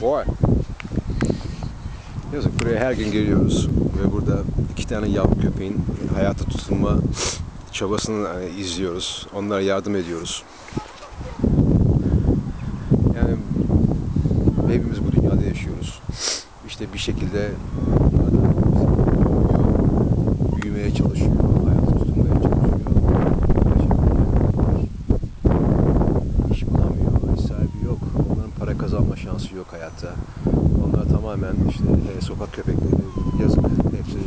Vay. Yazık buraya her gün geliyoruz ve burada iki tane yavru köpeğin hayata tutunma çabasını hani, izliyoruz. Onlara yardım ediyoruz. Yani hepimiz bu dünyada yaşıyoruz. İşte bir şekilde onlar da büyümeye çalışıyor, hayata tutunmaya çalışıyor. Gerçekten iş bulamıyor, iş sahibi yok. Onların para kazanma şansı yok hayatta. Onlar tamamen işte e, sokak köpekleri, yazık hepsi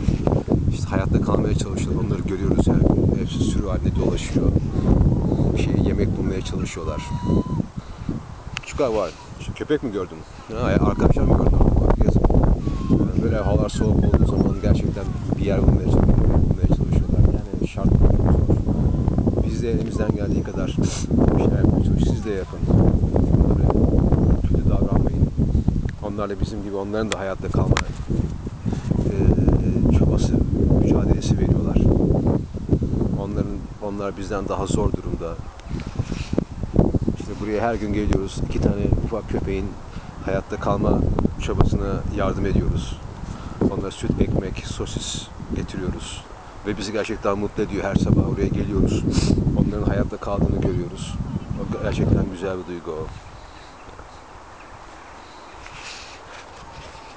işte hayatta kalmaya çalışıyorlar. Onları görüyoruz her gün. Hepsi sürü halinde dolaşıyor. Bir şey yemek bulmaya çalışıyorlar. Küçükler var. Şu köpek mi gördün? Ha, arkadaşlar mı gördün? Bak yazık. Yani böyle havalar soğuk olduğu zaman gerçekten bir yer bulmaya çalışıyorlar. bulmaya çalışıyorlar. Yani zor. Biz de elimizden geldiği kadar bir şeyler yapmaya çalışıyoruz. Siz de yapın. Onlara kötü davranmayın. Onlar da bizim gibi onların da hayatta kalma eee, çabası, mücadelesi veriyorlar. Onların onlar bizden daha zor durumda. İşte buraya her gün geliyoruz. iki tane ufak köpeğin hayatta kalma çabasına yardım ediyoruz. Onlara süt, ekmek, sosis getiriyoruz. Ve bizi gerçekten mutlu ediyor her sabah. Oraya geliyoruz. Onların hayatta kaldığını görüyoruz. Gerçekten güzel bir duygu o.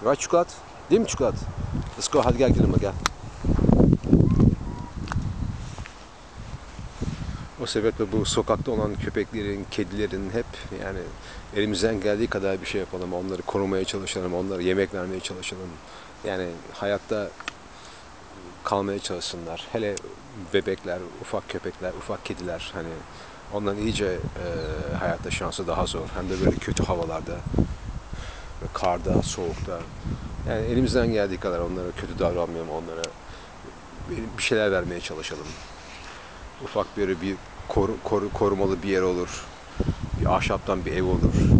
Right çikolat? Değil mi çikolat? Let's go hadi gel gidelim gel. O sebeple bu sokakta olan köpeklerin, kedilerin hep yani elimizden geldiği kadar bir şey yapalım. Onları korumaya çalışalım, onlara yemek vermeye çalışalım. Yani hayatta kalmaya çalışsınlar. Hele bebekler, ufak köpekler, ufak kediler hani onların iyice e, hayatta şansı daha zor. Hem de böyle kötü havalarda, ve karda, soğukta. Yani elimizden geldiği kadar onlara kötü davranmayalım, onlara bir- şeyler vermeye çalışalım. Ufak böyle bir koru, koru, korumalı bir yer olur. Bir ahşaptan bir ev olur.